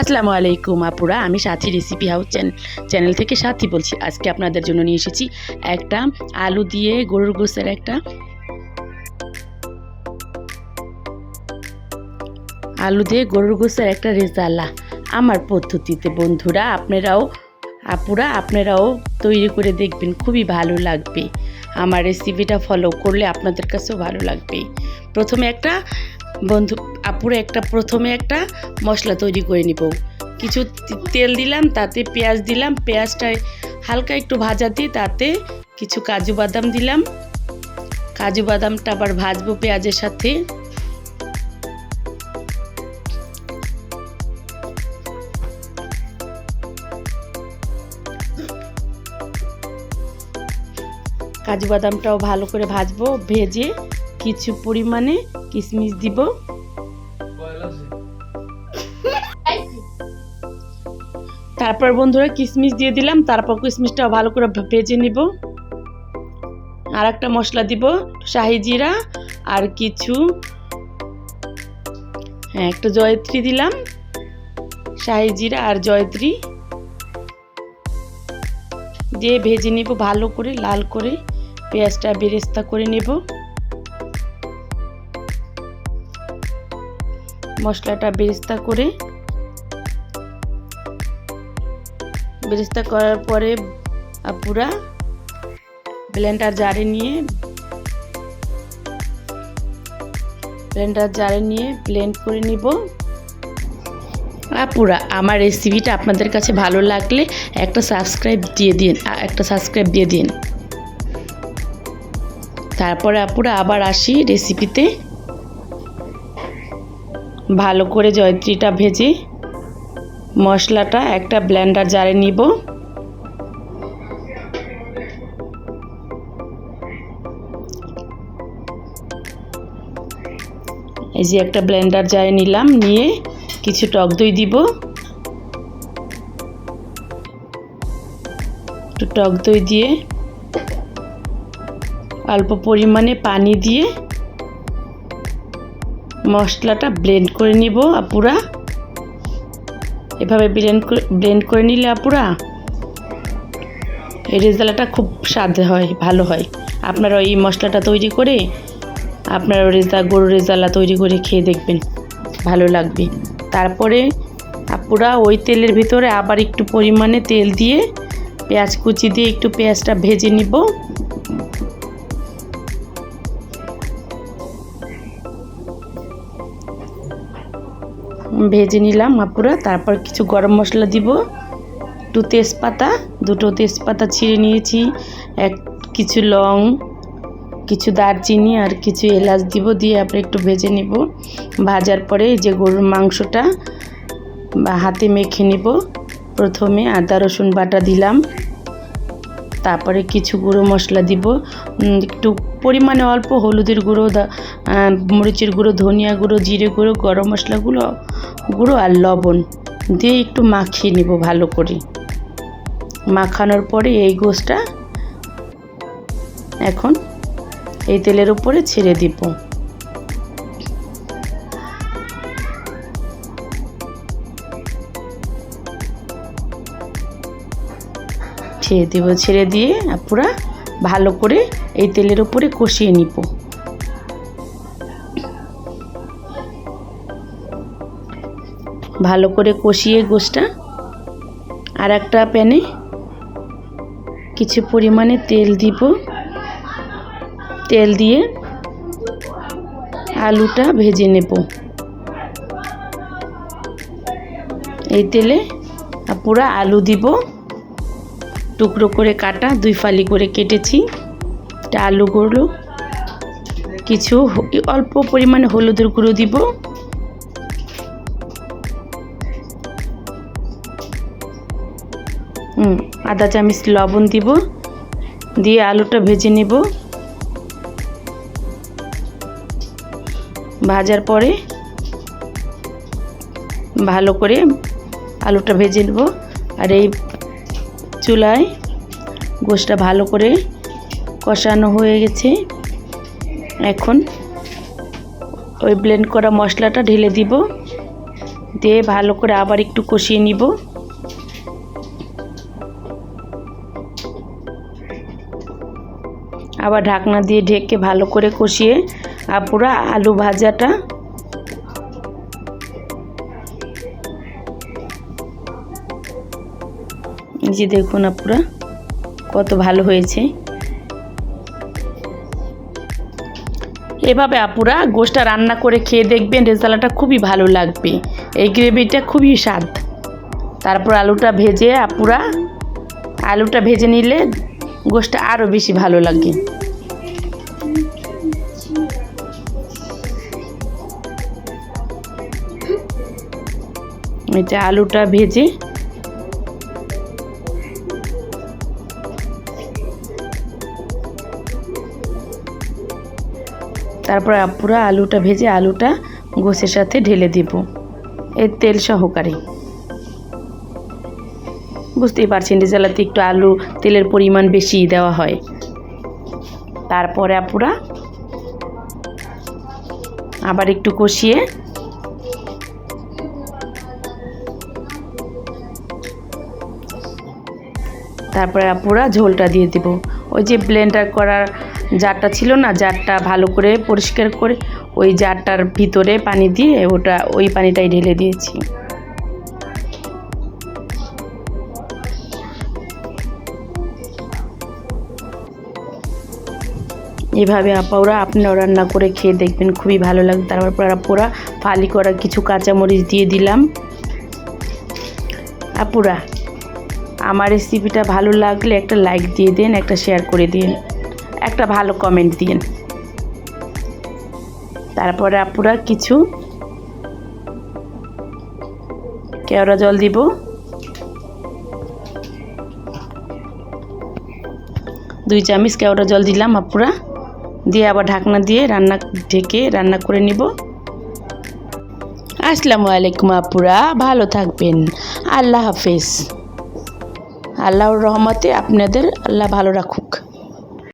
আসসালামু আলাইকুম আপুরা, আমি সাথী রেসিপি হাউস চ্যানেল থেকে সাথী বলছি। আজকে আপনাদের জন্য নিয়ে এসেছি একটা আলু দিয়ে গরুর গোসের একটা আলু দিয়ে গরুর গোসের একটা রেজালা। আমার পদ্ধতিতে বন্ধুরা, আপনারাও, আপুরা, আপনারাও তৈরি করে দেখবেন, খুবই ভালো লাগবে। আমার রেসিপিটা ফলো করলে আপনাদের কাছেও ভালো লাগবে। প্রথমে একটা বন্ধু, আপুরে একটা প্রথমে একটা মশলা তৈরি করে নিব। কিছু তেল দিলাম, তাতে পেঁয়াজ দিলাম, পেঁয়াজটা হালকা একটু ভাজা দিয়ে তাতে কিছু কাজু বাদাম দিলাম। কাজু বাদামটা আবার ভাজবো পেঁয়াজের সাথে। কাজু বাদামটাও ভালো করে ভাজবো, ভেজে কিছু পরিমাণে কিশমিশ দিব। তারপর বন্ধুরা কিশমিশ দিয়ে দিলাম, তারপর কিশমিশটা ভালো করে ভেজে নিব। আর একটা মশলা দিব, শাহি জিরা আর কিছু হ্যাঁ একটা জয়ত্রী দিলাম, শাহি জিরা আর জয়ত্রী। দিয়ে ভেজে নিব ভালো করে, লাল করে পেঁয়াজটা বেরেস্তা করে নেব। মশলাটা বেরেস্তা করে, বেরেস্তা করার পরে পুরা ব্লেন্ডার জারে নিয়ে, ব্লেন্ডার জারে নিয়ে ব্লেন্ড করে নিব। আপুরা, আমার রেসিপিটা আপনাদের কাছে ভালো লাগলে একটা সাবস্ক্রাইব দিয়ে দিন একটা সাবস্ক্রাইব দিয়ে দিন। তারপরে আপুরা আবার আসি রেসিপিতে ভালো করে জয়ত্রীটা ভেজে মশলাটা একটা ব্লেন্ডার জারে নিব। এই যে একটা ব্লেন্ডার জারে নিলাম, নিয়ে কিছু টক দই দিব। একটু টক দই দিয়ে অল্প পরিমাণে পানি দিয়ে মশলাটা ব্লেন্ড করে নিব আপুরা। এভাবে ব্লেন্ড ব্লেন্ড করে নিলে আপুরা এই রেজালাটা খুব স্বাদ হয়, ভালো হয়। আপনারা এই মশলাটা তৈরি করে আপনারা রেজা গরু রেজালা তৈরি করে খেয়ে দেখবেন, ভালো লাগবে। তারপরে আপুরা ওই তেলের ভিতরে আবার একটু পরিমাণে তেল দিয়ে পেঁয়াজ কুচি দিয়ে একটু পেঁয়াজটা ভেজে নিব। ভেজে নিলাম আপুরা, তারপর কিছু গরম মশলা দিব। একটু তেজপাতা, দুটো তেজপাতা ছিঁড়ে নিয়েছি, এক কিছু লং, কিছু দারচিনি আর কিছু এলাচ দিব দিয়ে আপনি একটু ভেজে নিব। ভাজার পরে যে গরুর মাংসটা বা হাতে মেখে নিব। প্রথমে আদা, রসুন বাটা দিলাম। তারপরে কিছু গুঁড়ো মশলা দিব। একটু পরিমাণে অল্প হলুদের গুঁড়ো মরিচের গুঁড়ো, ধনিয়া গুঁড়ো, জিরে গুঁড়ো, গরম মশলাগুলো গুঁড়ো আর লবণ দিয়ে একটু মাখিয়ে নেব ভালো করে। মাখানোর পরে এই গোসটা এখন এই তেলের উপরে ছেড়ে দিব। ছেড়ে দিব, ছেড়ে দিয়ে পুরা ভালো করে এই তেলের উপরে কষিয়ে নিব। ভালো করে কষিয়ে গোসটা আর একটা প্যানে কিছু পরিমাণে তেল দিব। তেল দিয়ে আলুটা ভেজে নেব। এই তেলে পুরা আলু দিব। টুকরো করে কাটা, দুই ফালি করে কেটেছি। এটা আলুগুলো কিছু হ- অল্প পরিমাণে হলুদের গুঁড়ো দিব। হুম আধা চামচ লবণ দিব। দিয়ে আলুটা ভেজে নেব। ভাজার পরে ভালো করে আলুটা ভেজে নেব। আর এই চুলায় গোশটা ভালো করে কষানো হয়ে গেছে। এখন ওই ব্লেন্ড করা মশলাটা ঢেলে দিব। দিয়ে ভালো করে আবার একটু কষিয়ে নিব। আবার ঢাকনা দিয়ে ঢেকে ভালো করে কষিয়ে আর পুরো আলু ভাজাটা এই যে দেখুন আপুরা, কত ভালো হয়েছে। এভাবে আপুরা গোষ্ঠটা রান্না করে খেয়ে দেখবেন রেজাল্টটা খুবই ভালো লাগবে। এই গ্রেভিটা খুবই স্বাদ। তারপর আলুটা ভেজে আপুরা, আলুটা ভেজে নিলে গোষ্ঠটা আরও বেশি ভালো লাগে। এটা আলুটা ভেজে তারপর পুরো আলুটা ভেজে আলুটা গোসের সাথে ঢেলে দিব। এর তেল সহকারে। বুঝতেই পারছেন রেজালাতে একটু আলু তেলের পরিমাণ বেশি দেওয়া হয়। তারপরে আপুরা আবার একটু কষিয়ে তারপরে আপুরা ঝোলটা দিয়ে দেব। ওই যে ব্লেন্ডার করার জারটা ছিল না, জারটা ভালো করে পরিষ্কার করে ওই জারটার ভিতরে পানি দিয়ে ওটা, ওই পানিটাই ঢেলে দিয়েছি। এভাবে আপাওরা আপনারা রান্না করে খেয়ে দেখবেন, খুবই ভালো লাগবে। তারপর আপুরা ফালি করা কিছু কাঁচামরিচ দিয়ে দিলাম। আপুরা আমার রেসিপিটা ভালো লাগলে একটা লাইক দিয়ে দিন, একটা শেয়ার করে দিন। একটা ভালো কমেন্ট দিন তারপরে আপুরা কিছু কেওড়া জল দিব। দুই চামচ কেওড়া জল দিলাম আপুরা। দিয়ে আবার ঢাকনা দিয়ে রান্না ঢেকে রান্না করে নিব। আসসালামু আলাইকুম আপুরা, ভালো থাকবেন। আল্লাহ হাফেজ। আল্লাহর রহমতে আপনাদের আল্লাহ ভালো রাখুক।